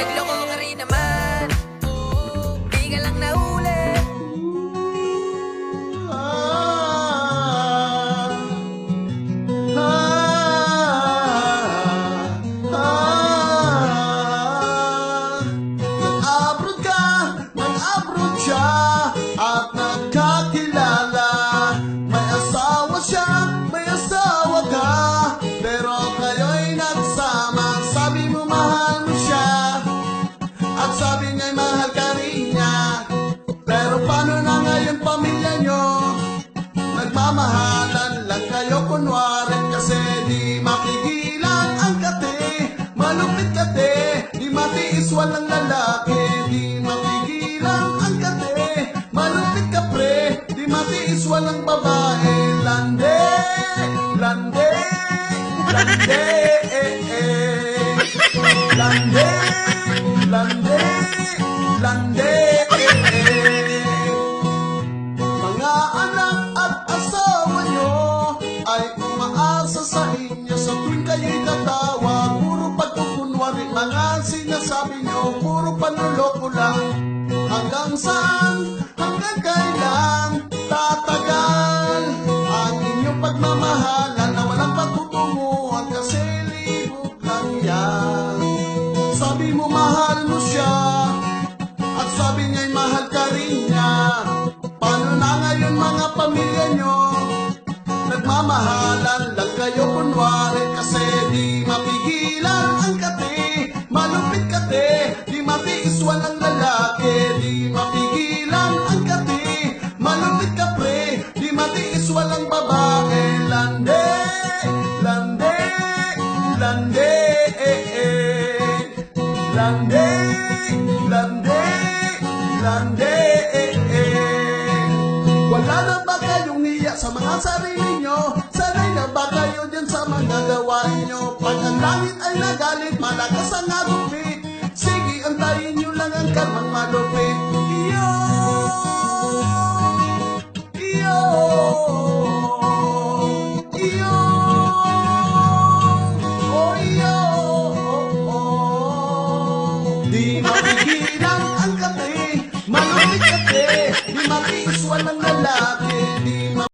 Nagloko ka rin naman Di ka lang nahuli Ah, ah, ah. Nag-abroad ka, nag-abroad siya Lande eh, eh. Lande. Mga anak at asawa nyo ay umaasa sa inyo sa tuwing kayo'y tatawa. Puro pagkukunwari mga sinasabi nyo, puro panloloko lang. Hanggang saan, hanggang kailan tatagal ang inyong pagmamahalan niya'y mahal ka rin niya. Paano na ngayon mga pamilya nyo? Nagmamahalan lang kayo kunwari Kasi di mapigilan ang kate Malupit kate Di matiis walang lalaki. Di mapigilan ang kate Malupit ka pre Di matiis walang babae. Lande Lande Lande eh, eh. Lande, lande, lande, eh, eh. Wala na ba kayong hiya sa mga sarili nyo? Sanay na ba kayo dyan sa mga gawain nyo? Pag ang langit ay nagalit, malakas ang agupi Sige, antayin nyo lang ang karmang malupi